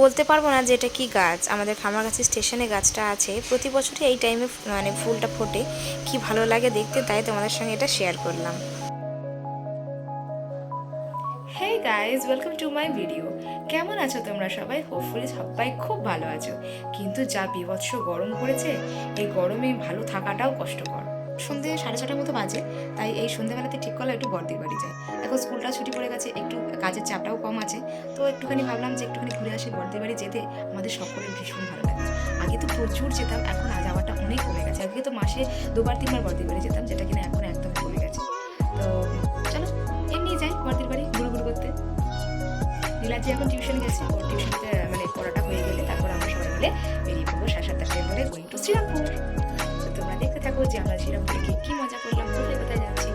বলতে পারব না যে এটা কি গাছ। আমাদের খামারগাছি স্টেশনে গাছটা আছে। প্রতি বছরই এই টাইমে মানে ফুলটা ফোটে। কি ভালো লাগে দেখতে, তাই তোমাদের সঙ্গে এটা শেয়ার করলাম। Hey guys welcome to my video কেমন আছো তোমরা সবাই? হোপফুলি সবাই খুব ভালো আছো। কিন্তু যা বিভৎস গরম পড়েছে, এই গরমে ভালো থাকাটাও কষ্টকর। সন্ধে সাড়ে ছটার মতো বাজে, তাই এই সন্ধ্যেবেলাতে ঠিক করলাম একটু বর্দির বাড়ি যাই এখন স্কুলটা ছুটি পড়ে গেছে, একটু কাজের চাপটাও কম আছে। তো একটুখানি ভাবলাম যে একটুখানি ঘুরে আসি, বর্দির বাড়ি যেতে। আমাদের সকলের ভীষণ ভালো লাগে আগে তো প্রচুর যেতাম, এখন আজ যাওয়াটা অনেক কমে গেছে। আগে তো মাসে দুবার, তিনবার বর্দির বাড়ি যেতাম, যেটা কিনা এখন একদম কমে গেছে। তো চলো এমনি যাই বর্দির বাড়ি ঘুরু ঘুরু করতে। নীলাজি এখন টিউশন গেছে, ওর টিউশনতে মানে পড়াটা হয়ে গেলে তারপর আমরা সবাই মিলে বেরিয়ে পড়ব সাড়ে সাতটা গোয়িং টু শ্রীরামপুর। তোমরা দেখতে থাকো যে আমরা শ্রীরামপুরে গিয়ে কী মজা করলাম, কোথায় কোথায় যাচ্ছি।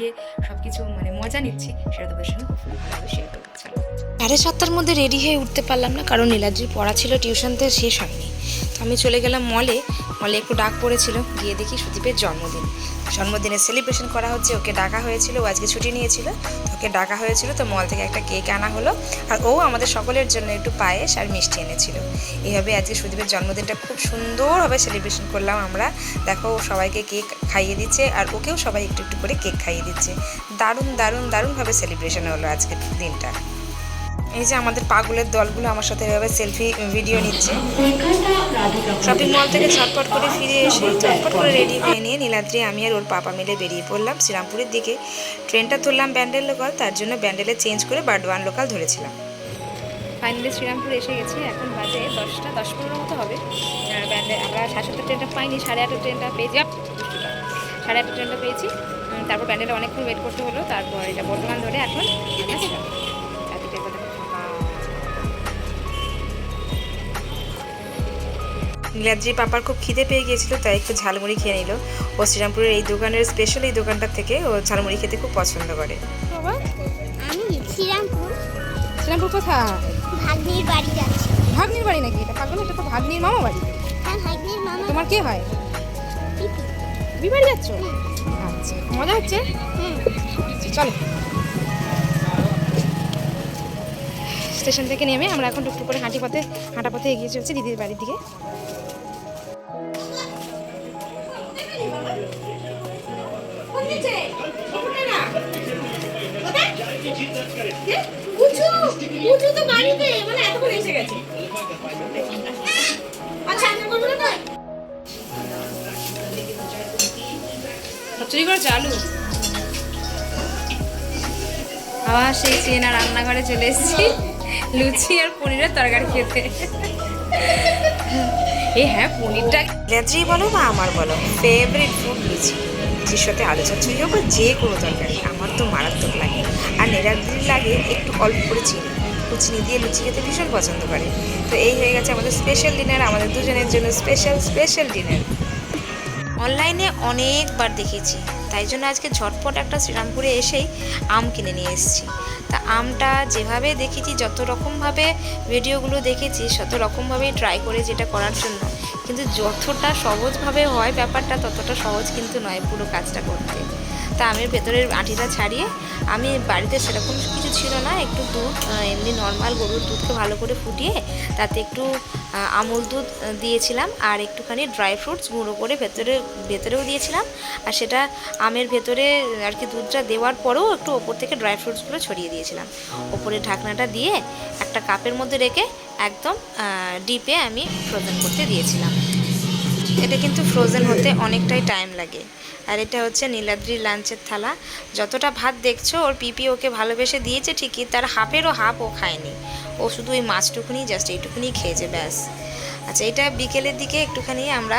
গিয়ে সব কিছু মানে মজা নিচ্ছি, সেটা তোমাদের সঙ্গে ভালোভাবে শেয়ার করব সাড়ে সাতটার মধ্যে রেডি হয়ে উঠতে পারলাম না, কারণ নীলাদ্রির পড়া ছিল টিউশনতে শেষ হয়নি। তো আমি চলে গেলাম মলে মলে একটু ডাক পড়েছিল। গিয়ে দেখি সুদীপের জন্মদিন। জন্মদিনের সেলিব্রেশন করা হচ্ছে, ওকে ডাকা হয়েছিল, ও আজকে ছুটি নিয়েছিল। ওকে ডাকা হয়েছিল, তো মল থেকে একটা কেক আনা হলো। আর ও আমাদের সকলের জন্য একটু পায়েস আর মিষ্টি এনেছিল। এইভাবে আজকে সুদীপের জন্মদিনটা খুব সুন্দরভাবে সেলিব্রেশন করলাম আমরা। দেখো সবাইকে কেক খাইয়ে দিচ্ছে আর ওকেও সবাই একটু একটু করে কেক খাইয়ে দিচ্ছে। দারুণ দারুণ, দারুণভাবে সেলিব্রেশন হলো আজকের দিনটা। এই যে আমাদের পাগলের দলগুলো আমার সাথে এভাবে সেলফি ভিডিও নিচ্ছে। শপিং মল থেকে ঝটপট করে ফিরে এসে ঝটপট করে রেডি হয়ে নিয়ে নীলাদ্রি, আমি আর ওর পাপা মিলে বেরিয়ে পড়লাম শ্রীরামপুরের দিকে। ট্রেনটা ধরলাম ব্যান্ডেল লোকাল, তার জন্য ব্যান্ডেলে চেঞ্জ করে বার্ডওয়ান লোকাল ধরেছিলাম। ফাইনালি শ্রীরামপুর এসে গেছি, এখন বাজে দশটা, দশ পনেরো মতো হবে। আর ব্যান্ডে, আমরা সাড়ে সাতটা ট্রেনটা পাইনি, সাড়ে আটটা ট্রেনটা পেয়েছি। সাড়ে আটটা ট্রেনটা পেয়েছি। তারপর ব্যান্ডেলে অনেকক্ষণ ওয়েট করতে হলো, তারপর এটা বর্ধমান ধরে এখন নীলাদ্রি পাপার খুব খিদে পেয়ে গিয়েছিল তাই একটু ঝালমুড়ি খেয়ে নিল। ও শ্রীরামপুরের এই দোকানের স্পেশাল এই দোকানটা থেকে ও ঝালমুড়ি খেতে খুব পছন্দ করে। আমি শ্রীরামপুর। শ্রীরামপুর কোথায়? ভাগ্নির বাড়ি যাচ্ছি। ভাগ্নির বাড়ি নাকি? এটা পাগল এটা তো ভাগ্নির মামা বাড়ি। হ্যাঁ ভাগ্নির মামা। তোমার কে হয়? পিপি। বিবাড়ি যাচ্ছ? আচ্ছা মজা হচ্ছে? হুম। চলো। স্টেশন থেকে নেমে আমরা এখন টুকটুক করে হাঁটি পথে হাঁটা পথে এগিয়ে চলছি দিদির বাড়ির দিকে। চুরি করে চালু। আবার সেই চেনা রান্নাঘরে চলে এসেছি লুচি আর পনিরের তরকারি খেতে। এই হ্যাঁ পনিরটা নীলাদ্রি বলো বা আমার বলো ফেভারিট ফুড লুচি। লুচির সাথে আলু চচ্চড়ি হোক বা যে কোনো তরকারি, আমার তো মারাত্মক লাগে। আর নীলাদ্রির লাগে একটু অল্প করে চিনি। কুচিনি দিয়ে লুচি খেতে ভীষণ পছন্দ করে। তো এই হয়ে গেছে আমাদের স্পেশাল ডিনার আমাদের দুজনের জন্য স্পেশাল স্পেশাল ডিনার অনলাইনে অনেকবার দেখেছি। তাই জন্য আজকে ঝটপট একটা শ্রীরামপুরে এসেই আম কিনে নিয়ে এসেছি। তা আমটা যেভাবে দেখেছি, যত রকমভাবে ভিডিওগুলো দেখেছি তত রকমভাবেই ট্রাই করে যেটা করার জন্য, কিন্তু যতটা সহজভাবে হয় ব্যাপারটা ততটা সহজ কিন্তু নয় পুরো কাজটা করতে। তা আমের ভেতরের আঁটিটা ছাড়িয়ে আমি বাড়িতে সেরকম কিছু ছিল না, একটু দুধ এমনি নর্মাল গরুর দুধকে ভালো করে ফুটিয়ে তাতে একটু আমুল দুধ দিয়েছিলাম আর একটুখানি ড্রাই ফ্রুটস গুঁড়ো করে ভেতরে, ভেতরেও দিয়েছিলাম আর সেটা আমের ভেতরে আর কি দুধটা দেওয়ার পরেও একটু ওপর থেকে ড্রাই ফ্রুটসগুলো ছড়িয়ে দিয়েছিলাম। ওপরে ঢাকনাটা দিয়ে একটা কাপের মধ্যে রেখে একদম ডিপে আমি ফ্রোজেন করতে দিয়েছিলাম। এটা কিন্তু ফ্রোজেন হতে অনেকটাই টাইম লাগে। আর এটা হচ্ছে নীলাদ্রির লাঞ্চের থালা। যতটা ভাত দেখছ, ওর পিপি ওকে ভালোবেসে দিয়েছে ঠিকই, তার হাফেরও হাফ ও খায়নি। ও শুধু ওই মাছটুকুনি জাস্ট এইটুকুনি খেয়েছে, ব্যাস। আচ্ছা এটা বিকেলের দিকে একটুখানি আমরা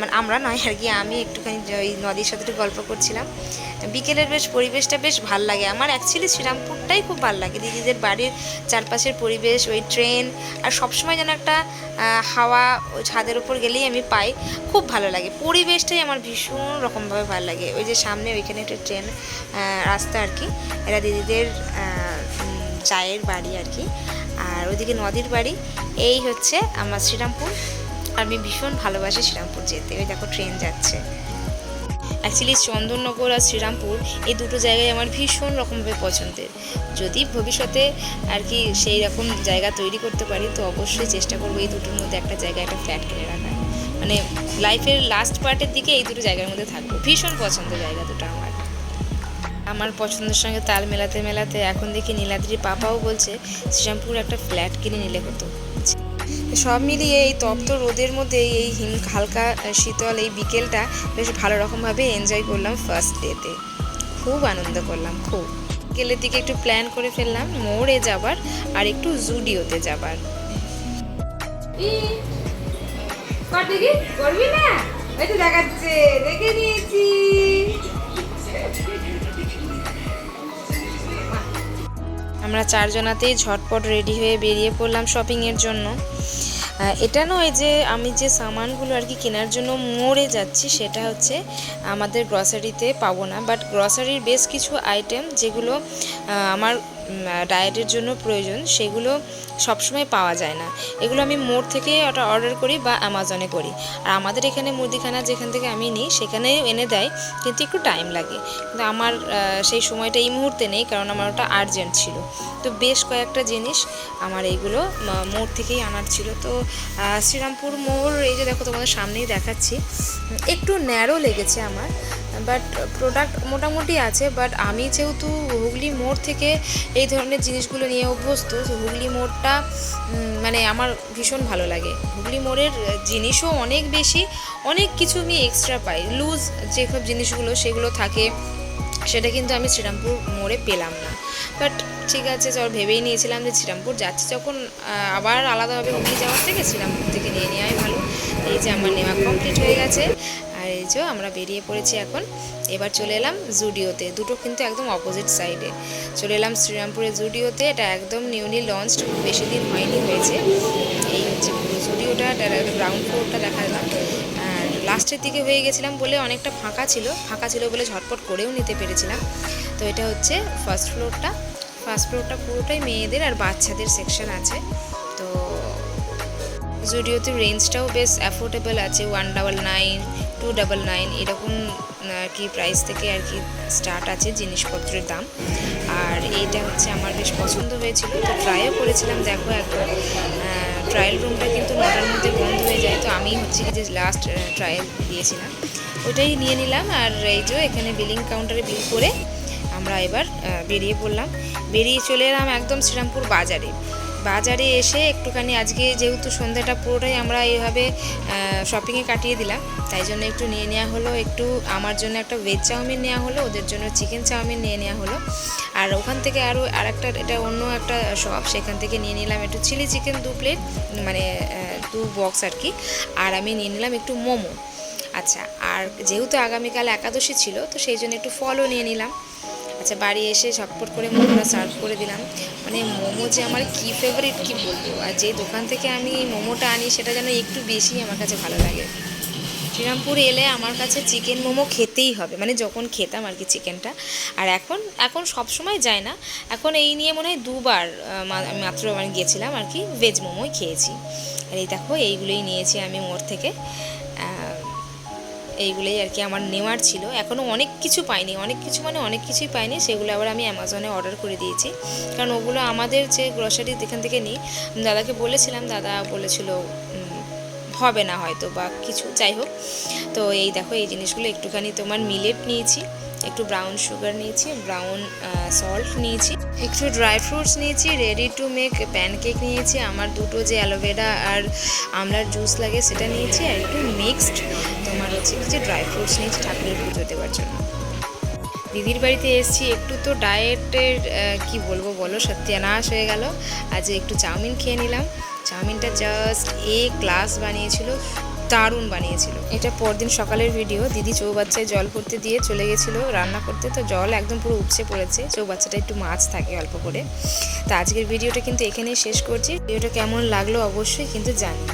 মানে আমরা নয় আর কি, আমি একটুখানি ওই নদীর সাথে একটু গল্প করছিলাম। বিকেলের বেশ পরিবেশটা বেশ ভালো লাগে। আমার অ্যাকচুয়ালি শ্রীরামপুরটাই খুব ভালো লাগে। দিদিদের বাড়ির চারপাশের পরিবেশ, ওই ট্রেন আর সবসময় যেন একটা হাওয়া ওই ছাদের উপর গেলেই আমি পাই, খুব ভালো লাগে। পরিবেশটাই আমার ভীষণ রকমভাবে ভালো লাগে। ওই যে সামনে ওইখানে একটা ট্রেন রাস্তা আর কি এরা দিদিদের চায়ের বাড়ি আর কি। আর ওইদিকে নদীর বাড়ি, এই হচ্ছে আমার শ্রীরামপুর। আমি ভীষণ ভালোবাসি শ্রীরামপুর যেতে। ওই দেখো ট্রেন যাচ্ছে। অ্যাকচুয়ালি চন্দননগর আর শ্রীরামপুর এই দুটো জায়গায় আমার ভীষণ রকমভাবে পছন্দের। যদি ভবিষ্যতে আর কি সেই রকম জায়গা তৈরি করতে পারি, তো অবশ্যই চেষ্টা করব এই দুটোর মধ্যে একটা জায়গায় একটা ফ্ল্যাট কিনে রাখার। মানে লাইফের লাস্ট পার্টের দিকে এই দুটো জায়গার মধ্যে থাকব। ভীষণ পছন্দের জায়গা দুটো আমার। আমার পছন্দের সঙ্গে তাল মেলাতে মেলাতে এখন দেখি নীলাদ্রির পাপাও বলছে, শ্রীরামপুর একটা ফ্ল্যাট কিনে নিলে হতো সব মিলিয়ে এই তপ্ত রোদের মধ্যে এই হিম হালকা শীতল এই বিকেলটা বেশ ভালো রকমভাবে এনজয় করলাম ফার্স্ট ডেতে খুব আনন্দ করলাম, খুব। বিকেলের দিকে একটু প্ল্যান করে ফেললাম, মোড়ে যাবার আর একটু জুডিওতে যাবার। দেখাচ্ছে, দেখে নিয়েছি। আমরা চারজনাতেই ঝটপট রেডি হয়ে বেরিয়ে পড়লাম শপিংয়ের জন্য। এটা নয় যে আমি যে সামানগুলো আর কি কেনার জন্য মরে যাচ্ছি, সেটা হচ্ছে আমাদের গ্রসারিতে পাবো না। বাট গ্রসারির বেশ কিছু আইটেম যেগুলো আমার ডায়েটের জন্য প্রয়োজন, সেগুলো সবসময় পাওয়া যায় না। এগুলো আমি মোড় থেকে ওটা অর্ডার করি বা অ্যামাজনে করি। আর আমাদের এখানে মুদিখানা যেখান থেকে আমি নিই সেখানে এনে দেয়, কিন্তু একটু টাইম লাগে। কিন্তু আমার সেই সময়টা এই মুহূর্তে নেই, কারণ আমার ওটা আর্জেন্ট ছিল। তো বেশ কয়েকটা জিনিস আমার এইগুলো মোড় থেকেই আনার ছিল। তো শ্রীরামপুর মোড়, এই যে দেখো তোমাদের সামনেই দেখাচ্ছি, একটু ন্যারো লেগেছে আমার। বাট প্রোডাক্ট মোটামুটি আছে বাট আমি যেহেতু হুগলি মোড় থেকে এই ধরনের জিনিসগুলো নিয়ে অভ্যস্ত হুগলি মোড়টা মানে আমার ভীষণ ভালো লাগে। হুগলি মোড়ের জিনিসও অনেক বেশি, অনেক কিছু আমি এক্সট্রা পাই। লুজ যেসব জিনিসগুলো, সেগুলো থাকে, সেটা কিন্তু আমি শ্রীরামপুর মোড়ে পেলাম না। বাট ঠিক আছে, চল ভেবেই নিয়েছিলাম যে শ্রীরামপুর যাচ্ছি। যখন আবার আলাদাভাবে হুগলি যাওয়ার থেকে শ্রীরামপুর থেকে নিয়ে নেওয়াই ভালো। এই যে আমার নেওয়া কমপ্লিট হয়ে গেছে। এই যে আমরা বেরিয়ে পড়েছি এখন। এবার চলে এলাম জুডিওতে, দুটো কিন্তু একদম অপোজিট সাইডে চলে এলাম শ্রীরামপুরের জুডিওতে, এটা একদম নিউলি লঞ্চড বেশি দিন হয়নি হয়েছে। এই হচ্ছে জুডিওটা গ্রাউন্ড ফ্লোরটা দেখালাম। আর লাস্টের দিকে হয়ে গেছিলাম বলে অনেকটা ফাঁকা ছিল ফাঁকা ছিল বলে ঝটপট করেও নিতে পেরেছিলাম। তো এটা হচ্ছে ফার্স্ট ফ্লোরটা ফার্স্ট ফ্লোরটা পুরোটাই মেয়েদের আর বাচ্চাদের সেকশন আছে। তো জুডিওতে রেঞ্জটাও বেশ অ্যাফোর্ডেবল আছে one double nine two double nine এরকম আর কি প্রাইস থেকে আর কি স্টার্ট আছে জিনিসপত্রের দাম। আর এইটা হচ্ছে আমার বেশ পছন্দ হয়েছিল। তো ট্রাইও করেছিলাম, দেখো একবার। ট্রায়াল রুমটা কিন্তু নটার মধ্যে বন্ধ হয়ে যায়। তো আমি হচ্ছে যে লাস্ট ট্রায়াল দিয়েছিলাম। ওটাই নিয়ে নিলাম। আর এই যে এখানে বিলিং কাউন্টারে বিল করে আমরা এবার বেরিয়ে পড়লাম। বেরিয়ে চলে এলাম একদম শ্রীরামপুর বাজারে। বাজারে এসে একটুখানি আজকে যেহেতু সন্ধ্যাটা পুরোটাই আমরা এইভাবে শপিংয়ে কাটিয়ে দিলাম, তাই জন্য একটু নিয়ে নেওয়া হলো, একটু আমার জন্য একটা ভেজ চাউমিন নেওয়া হলো, ওদের জন্য চিকেন চাউমিন নিয়ে নেওয়া হলো। আর ওখান থেকে আরও আর একটা এটা অন্য একটা শপ সেখান থেকে নিয়ে নিলাম একটু চিলি চিকেন দু প্লেট মানে দু বক্স আর কি, আর আমি নিয়ে নিলাম একটু মোমো। আচ্ছা আর যেহেতু আগামীকাল একাদশী ছিল, তো সেই জন্য একটু ফলও নিয়ে নিলাম। আচ্ছা বাড়ি এসে ঝটপট করে মোমোটা সার্ভ করে দিলাম। মানে মোমো যে আমার কি ফেভারিট কি বলব? আর যে দোকান থেকে আমি এই মোমোটা আনি, সেটা যেন একটু বেশি আমার কাছে ভালো লাগে। শ্রীরামপুর এলে আমার কাছে চিকেন মোমো খেতেই হবে। মানে যখন খেতাম আর কি চিকেনটা আর এখন এখন সব সময় যায় না। এখন এই নিয়ে মনে হয় দুবার মাত্র মানে গিয়েছিলাম আর কি ভেজ মোমোই খেয়েছি। আর এই দেখো, এইগুলোই নিয়েছি আমি মোর থেকে। এইগুলোই আর কি আমার নেওয়ার ছিল। এখনও অনেক কিছু পাইনি। অনেক কিছু মানে অনেক কিছুই পাইনি। সেগুলো আবার আমি অ্যামাজনে অর্ডার করে দিয়েছি। কারণ ওগুলো আমাদের যে গ্রসারি এখান থেকে নিই দাদাকে বলেছিলাম, দাদা বলেছিল হবে না হয়তো বা কিছু। যাই হোক, তো এই দেখো, এই জিনিসগুলো একটুখানি তোমার মিলেট নিয়েছি। একটু ব্রাউন সুগার নিয়েছি ব্রাউন সল্ট নিয়েছি, একটু ড্রাই ফ্রুটস নিয়েছি রেডি টু মেক প্যানকেক নিয়েছি, আমার দুটো যে অ্যালোভেরা আর আমলার জুস লাগে সেটা নিয়েছি, আর একটু মিক্সড তোমার হচ্ছে যে ড্রাই ফ্রুটস নিয়েছি ঠাকুরের পুজো দেওয়ার জন্য। দিদির বাড়িতে এসেছি, একটু তো ডায়েটের কি বলব বলো সত্যানাশ হয়ে গেল। আজ একটু চাউমিন খেয়ে নিলাম। চাউমিনটা জাস্ট এ ক্লাস বানিয়েছিল। দারুণ বানিয়েছিল। এটা পরদিন সকালের ভিডিও দিদি চৌবাচ্চায় জল করতে দিয়ে চলে গেছিল রান্না করতে। তো জল একদম পুরো উপচে পড়েছে। চৌবাচ্চাটা একটু মাছ থাকে অল্প করে। তা আজকের ভিডিওটা কিন্তু এখানেই শেষ করছি। ভিডিওটা কেমন লাগল অবশ্যই কিন্তু জানি